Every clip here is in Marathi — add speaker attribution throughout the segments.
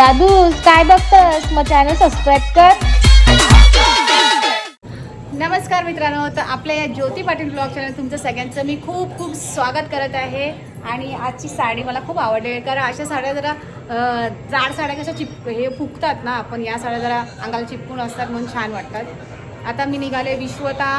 Speaker 1: दादू काय बघतस? मग चॅनल सबस्क्राईब कर.
Speaker 2: नमस्कार मित्रांनो तर आपल्या या ज्योती पाटील ब्लॉग चॅनल तुमचं सगळ्यांचं मी खूप खूप स्वागत करत आहे. आणि आजची साडी मला खूप आवडली आहे कारण अशा साड्या जरा जाड साड्या कशा चिप हे फुगतात ना पण या साड्या जरा अंगाला चिपकून असतात म्हणून छान वाटतात. आता मी निघाले विश्वता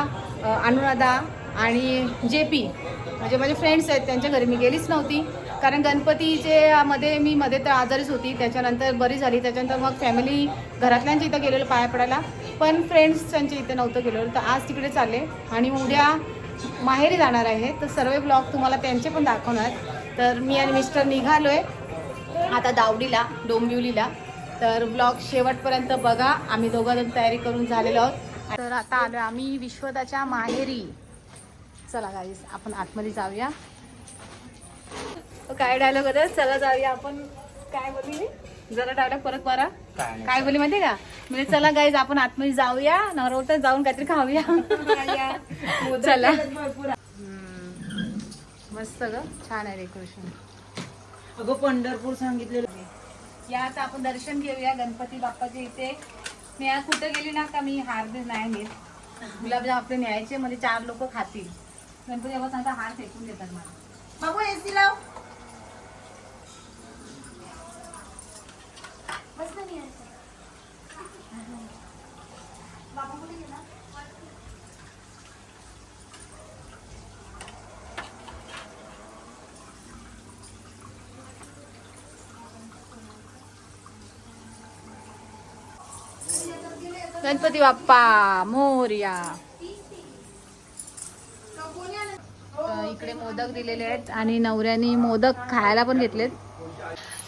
Speaker 2: अनुराधा आणि जे पी म्हणजे माझे फ्रेंड्स आहेत त्यांच्या घरी मी गेलीच नव्हती. कारण गणपतीचे मध्ये मी मध्ये तर आजारीच होती त्याच्यानंतर बरी झाली. त्याच्यानंतर मग फॅमिली घरातल्यांच्या इथं गेलेलं पाया पडायला. पण फ्रेंड्सच्या इथे नव्हतं गेलेलं. तर आज तिकडे चालले आणि उद्या माहेरी जाणार आहे. तर सर्व ब्लॉग तुम्हाला त्यांचे पण दाखवणार. तर मी आणि मिस्टर निघालो आहे आता दावडीला डोंबिवलीला. तर ब्लॉग शेवटपर्यंत बघा. आम्ही दोघं जण तयारी करून झालेलो आहोत. तर आता आलो आम्ही विश्वदाच्या माहेरी. चला गाईस आपण आतमध्ये जाऊया. काय डायलॉग होता? चला जाऊया आपण. काय बोलली जरा डायलॉग परत बरा काय बोलली माहिती का? म्हणजे चला गाईज आपण आतमध्ये जाऊया. नवरवटर जाऊन काहीतरी खाऊया. चला. मस्त ग. छान आहे डेकोरेशन
Speaker 3: अगं पंढरपूर सांगितलेलं.
Speaker 2: या आता आपण दर्शन घेऊया गणपती बाप्पाच्या इथे. मी आज कुठं गेली ना का मी? हार बीर नाही नेत. गुलाबजाम आपले न्यायचे म्हणजे चार लोक खातील. गणपती बाप्पा सांगता हार फेकून देतात मला. बाबू एसी लाव. गणपती बाप्पा मोर्या. इकडे मोदक दिलेले आहेत आणि नवऱ्याने मोदक खायला पण घेतलेत.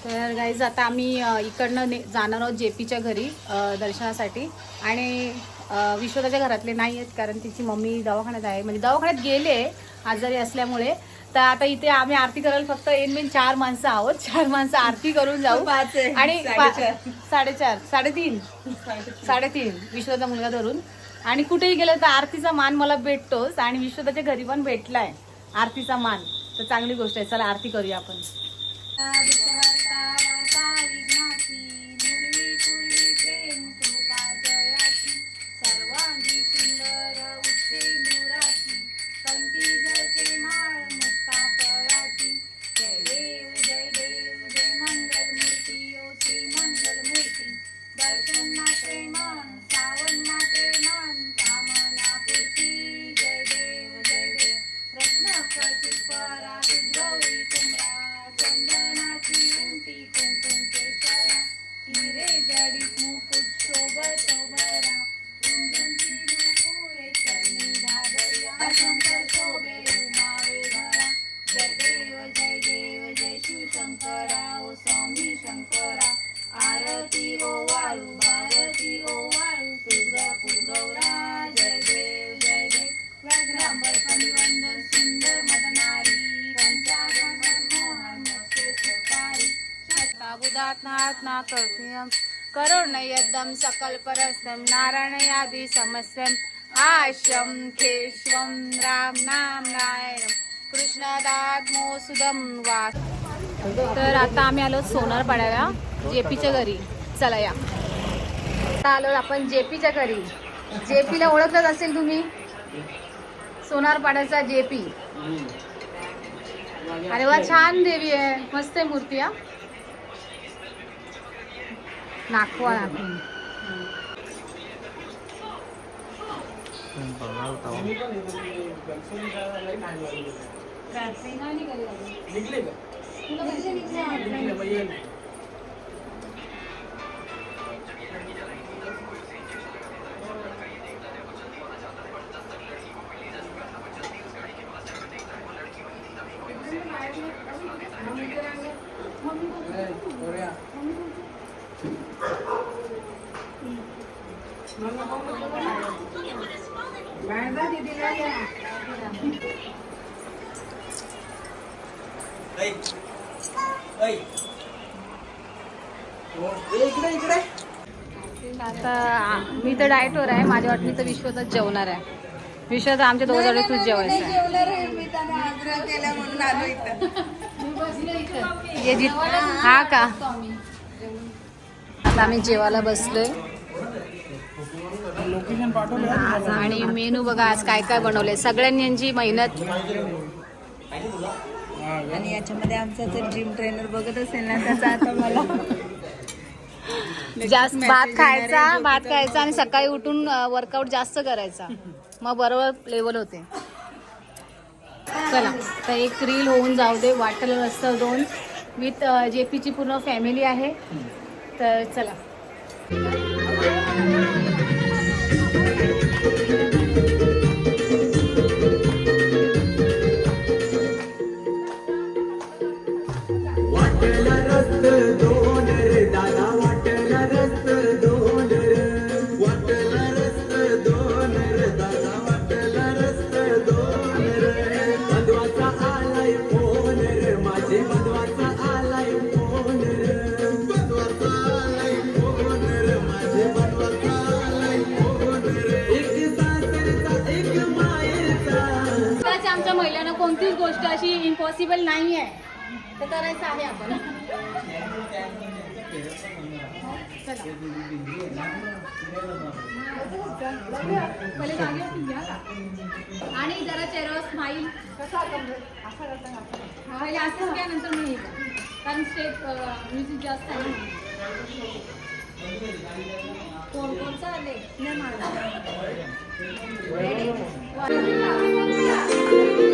Speaker 2: तर गाईज आता आम्ही इकडनं ने- जाणार आहोत जेपीच्या घरी दर्शनासाठी. आणि विश्वताच्या घरातले नाही आहेत कारण तिची मम्मी दवाखान्यात आहे. म्हणजे दवाखान्यात गेले आजारी असल्यामुळे. तर आता इथे आम्ही आरती करायला फक्त एन बिन चार माणसं आहोत. चार माणसं आरती करून जाऊ.
Speaker 3: पाच आहे.
Speaker 2: आणि
Speaker 3: साडेचार.
Speaker 2: साडेतीन. साडेतीन. विश्वचा मुलगा धरून. आणि कुठेही गेलं तर आरतीचा मान मला भेटतोच. आणि विश्वताच्या घरी पण भेटलाय आरतीचा मान. तर चांगली गोष्ट आहे. चला आरती करूया आपण. प्रार्थना नाथ करुण यदम सकल परस्म नारायण यादी समस्यम आश्यम केशवम राम नाम नारायणम कृष्णदात मोसुदम वास। तर आता आम्ही आलो सोनार पाड्याला जेपीच्या घरी. चला या. आता आलो आपण जेपीच्या घरी. जेपीला ओळखत असेल तुम्ही? सोनार पाड्याचा जेपी. अरे वा छान देवी आहे. मस्त आहे मूर्ती हा. नागवा नागपूर आता मी तर डाएटवर आहे. माझ्या वाटणी तर विश्वतच जेवणार आहे. विश्वात आमच्या दोघं जवळ तूच जेवायचं हा का? आता आम्ही जेवायला बसलोय. आणि मेनू बघा आज काय काय बनवलंय. सगळ्यांनी यांची मेहनत.
Speaker 4: आणि याच्यामध्ये आमचा जर जिम ट्रेनर बघत असेल ना त्याचा आता मला
Speaker 2: जास्त भात खायचा भात खायचा आणि सकाळी उठून वर्कआउट जास्त करायचा. मग बरोबर लेवल होते. चला तर एक रील होऊन जाऊ दे. वाटलं रस्ता दोन. विथ जे पीची पूर्ण फॅमिली आहे. तर चला. आपल्या महिलांना कोणतीच गोष्ट अशी इम्पॉसिबल नाही आहे तर करायचं आहे आपण. आणि जरा चेहऱ्यावर स्माईल पहिले असंच घ्या नंतर मी कारण स्टेप म्युझिक जास्त आहे ना. कोण कोणचा आले नाही
Speaker 5: वाटेला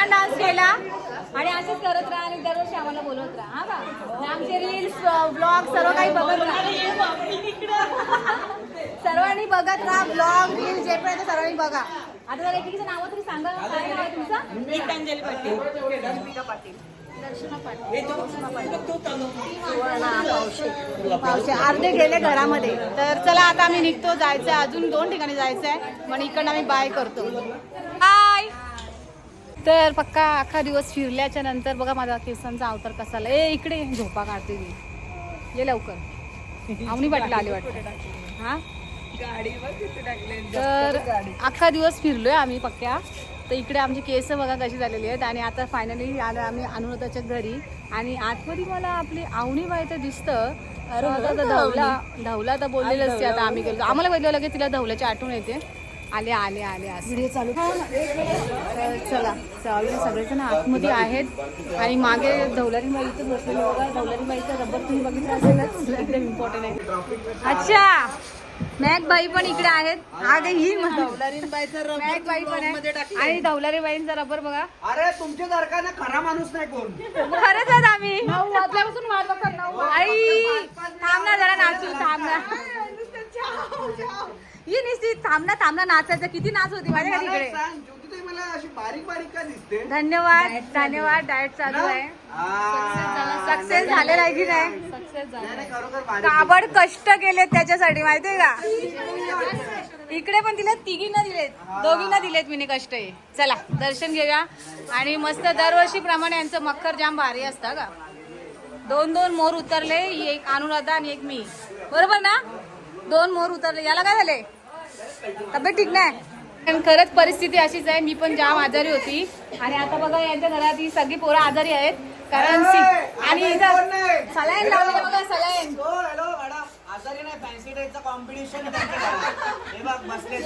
Speaker 2: छान डान्स केला. आणि असंच करत राहा आणि दरवर्षी आम्हाला बोलवत राहा. हा का? आमचे रील्स ब्लॉग सर्व काही बघत राहा. सर्वांनी बघत राहा ब्लॉग रील जे पण आहे ते सर्वांनी बघा. आता जरा एकीचं नाव तरी सांगा. काय नाव आहे तुमचं?
Speaker 4: गीतांजली पाटील. दीपिका पाटील.
Speaker 2: दर्शना पाटील. पावशे अर्धे गेले घरामध्ये. तर चला आता आम्ही निघतो. जायचं आहे अजून दोन ठिकाणी जायचं आहे पण इकडनं आम्ही बाय करतो. बाय तर पक्का अख्खा दिवस फिरल्याच्या नंतर बघा माझा केसांचा अवतार कसा आला. ए इकडे झोपा काढते मी. ये लवकर. आवनी वाटलं आले वाटतं. हा? तर अख्खा दिवस फिरलोय आम्ही पक्क्या. तर इकडे आमची केस बघा कशी झालेली आहेत. आणि आता फायनली आलं आम्ही अनुराधाच्या घरी. आणि आतमध्ये मला आपली आवणी बाई तर दिसतं. धवला धवला तर बोललेलंच ते आता आम्ही गेलो. आम्हाला बघितलं की तिला धवल्याची आठवण येते. आले आले आले व्हिडिओ चालू चला चालू सगळेजण आतमध्ये आहेत. आणि मागे धवलारी बाई इथं बसलेली बघा. धवलारी बाईचा रबर तुम्ही बघितलं असेलच. एकदम इम्पॉर्टंट आहे. अच्छा. मॅक बाई पण इकडे आहेत. हा गे ही मॅक बाई पण आहे. आणि धवलारी बाईंचा रबर बघा.
Speaker 6: अरे तुमच्या सारखा ना खरा माणूस नाही कोण?
Speaker 2: खरंच आहेत आम्ही. नऊ वाजल्यापासून वाट बघतात आई थांब ना जरा नाचू थांब ना. ही निस्ती थांब ना थांब ना नाचायचं. किती नाच होती माझ्या
Speaker 6: मला
Speaker 2: तिकडे
Speaker 6: एक सांग, ज्योतिताई मला अशी बारीक बारीक का दिसते?
Speaker 2: धन्यवाद धन्यवाद डाएट चालू आहे. सक्सेस झालेला आहे की नाही?
Speaker 6: नाही, नाही, खरोखर बारीक
Speaker 2: काबड कष्ट केलेत त्याच्यासाठी माहितीये का? इकडे पण दिलेत तिघींना दिलेत. दोघींना दिलेत मी कष्ट हे. चला दर्शन घेऊया. आणि मस्त दरवर्षी प्रमाणे यांचं मक्कर जाम भारी असतं का? दोन दोन मोर उतरले एक अनुराधा आणि एक मी. बरोबर ना? दोन मोर उतरले. याला काय झाले? तब्येत ठीक नाही? पण खरंच परिस्थिती अशीच आहे. मी पण जाम आजारी होती. आणि आता बघा यांच्या घरात ही सगळी पोरं आजारी आहेत. कारण सी- आणि इथं सलाईन बघा सलाईन.
Speaker 6: हो फॅन्सी कॉम्पिटिशन हे बघ बसले.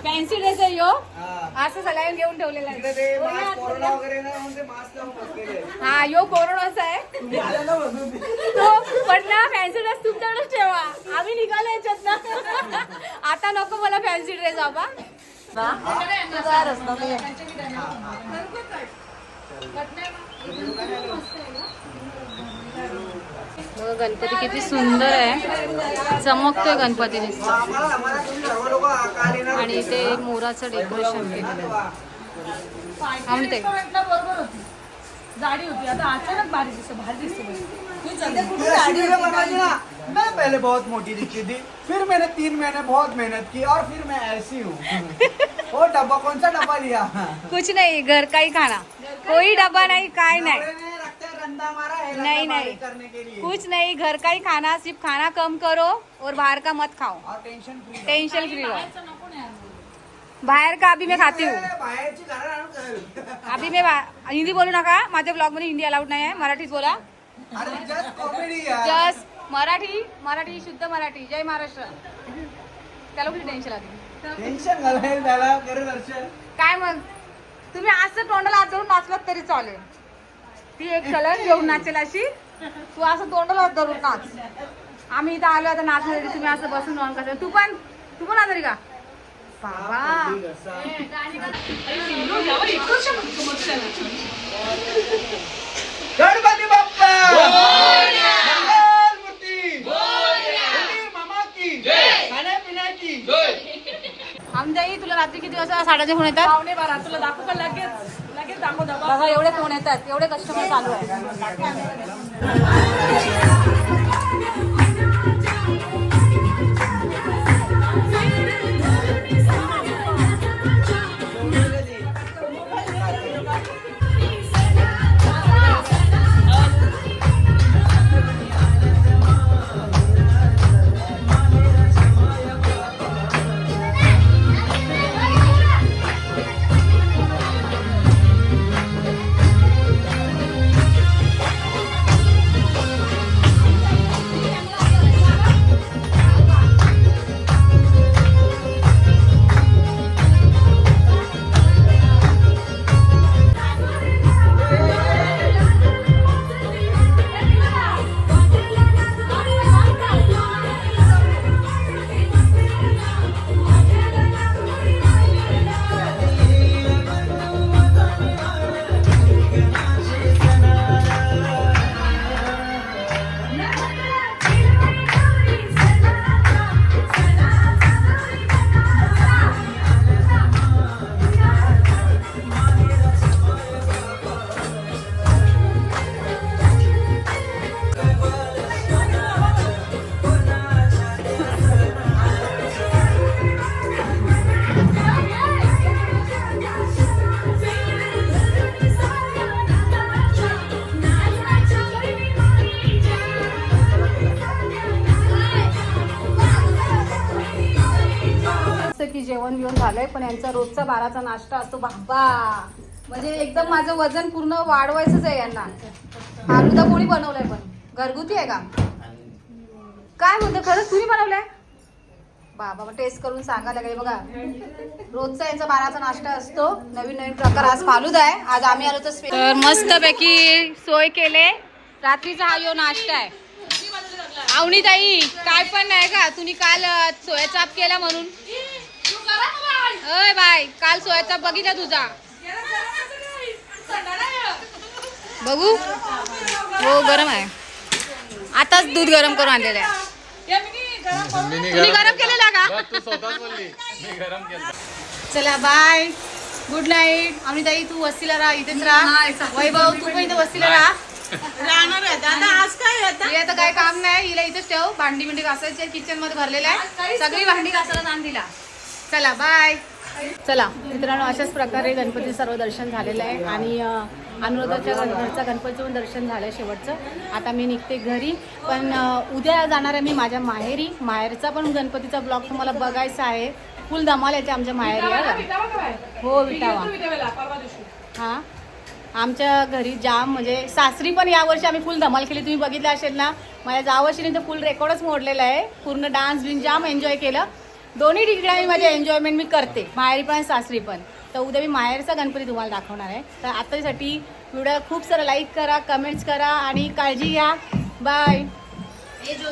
Speaker 2: फॅन्सी ड्रेस आहे यो.
Speaker 6: हा.
Speaker 2: असं सलाईन घेऊन ठेवलेला
Speaker 6: ते
Speaker 2: आहे
Speaker 6: मास्क कोरोना वगैरे नाही म्हणून ते मास्क लावून बसलेले
Speaker 2: हा यो कोरोनाचा आहे.
Speaker 6: तुम्ही आले ना बसून
Speaker 2: तो पण ना फॅन्सी ड्रेस तुमच्याकडेच ठेवा. आम्ही निघालो याच्यात ना. आता नको मला फॅन्सी ड्रेस बाबा. गणपती किती सुंदर आहे. चमकतोय गणपती आणि ते मोराचं डेकोरेशन केलेलं आहे
Speaker 3: जाडी होती. आता अचानक बारीक दिसतो भारी दिसतो.
Speaker 6: मैं पहले बहुत मोटी दिखती थी फिर मैंने तीन महीने बहुत मेहनत की और फिर मैं ऐसी हूँ। वो डब्बा कौन सा डब्बा लिया?
Speaker 2: कुछ नाही घर का ही खाना। कोई डब्बा नहीं नाही।
Speaker 6: मारा है
Speaker 2: नहीं,
Speaker 6: बारीक
Speaker 2: नहीं।
Speaker 6: करने के लिए।
Speaker 2: कुछ नहीं घर का ही खाना सिर्फ खाना कम करो और बाहर का मत खाओ।
Speaker 6: और टेन्शन फ्री
Speaker 2: टेंशन फ्री रहो। बाहेर का अभी मैं खाती हूँ। अभी मैं हिंदी बोलू नका माझ्या ब्लॉगमध्ये हिंदी अलाउड नाही आहे मराठीत बोला.
Speaker 6: जस्ट
Speaker 2: मराठी मराठी शुद्ध मराठी. जय महाराष्ट्र. त्याला कुठे टेन्शन आली?
Speaker 6: टेन्शन त्याला
Speaker 2: काय मग? तुम्ही असं तोंडाला धरून नाचलात तरी चालेल. ती एक सलग घेऊन नाचेल अशी. तू असं तोंडाला धरून नाच. आम्ही इथं आलो आता नाचण्यासाठी तुम्ही असं बसून राहून कसं तू पण तू पण आजारी का? बाबा.
Speaker 6: गणपती
Speaker 2: आमच्याही तुला रात्री किती वाजता साडेचे फोन येतात?
Speaker 3: पावणे बारा. तुला दाखवू का? लगेच. लगेच दाखव दाखव.
Speaker 2: एवढे फोन येतात. एवढे कस्टमर चालू आहे जेवण बिवण झालंय पण यांचा रोजचा बाराचा नाश्ता असतो. बाबा! म्हणजे एकदम माझं वजन पूर्ण वाढवायचंच आहे यांना. आलुदा कोणी बनवलंय पण. घरगुती आहे का? काय म्हणतो? खरंच तुम्ही बनवलंय? बाबा मग टेस्ट करून सांगा लागेल. बघा रोजचा यांचा बाराचा नाश्ता असतो. नवीन नवीन प्रकार. आज फालूद आहे. आज आम्ही आलो तर तर मस्त पैकी सोय केले. रात्रीचा हा यो नाश्ता आहे. आवनी ताई काय पण नाही का? तुम्ही काल सोया चाप केला म्हणून. अय बाय काल सोया चाप बघितला तुझा. बघू. हो गरम आहे. आताच दूध गरम करून आणलेलं आहे. तुम्ही गरम केलेला का?
Speaker 7: तू स्वतःच बोलली. मी गरम केलं.
Speaker 2: चला बाय गुड नाईट आम्ही ताई तू वस्तीला राहा इथेच राहा. वैभव तू पण इथे वस्तीला राहा.
Speaker 4: राहणार आहे. दादा आज काय आता?
Speaker 2: काय काम नाही. हिला इथेच ठेव. भांडी बिंडी घासायची किचनमध्ये भरलेलं आहे. सगळी भांडी घासायला आण दिला. चला बाय चला मित्रांनो अशाच प्रकारे गणपती सर्व दर्शन झालेलं आहे आणि अनुराधाच्या घरचा गणपतीचं पण दर्शन झालं शेवटचं. आता मी निघते घरी पण उद्या जाणार आहे मी माझ्या माहेरी. माहेरचा पण गणपतीचा ब्लॉग तुम्हाला बघायचा आहे. फुल धमाल याच्या आमच्या माहेरी? हो विटावा. हा? आमच्या घरी जाम म्हणजे सासरी पण यावर्षी आम्ही फुल धमाल केली. तुम्ही बघितलं असेल ना माझ्या जावर्षीने तर फुल रेकॉर्डच मोडलेला आहे. पूर्ण डान्स बिन जाम एन्जॉय केलं. दोन्ही ठिकाणी माझ्या एन्जॉयमेंट मी करते. माहेरी पण सासरी पण. तर उद्या मी माहेरचा गणपती तुम्हाला दाखवणार आहे. तर आतासाठी व्हिडिओ खूप सारं लाईक करा कमेंट्स करा आणि काळजी घ्या. बाय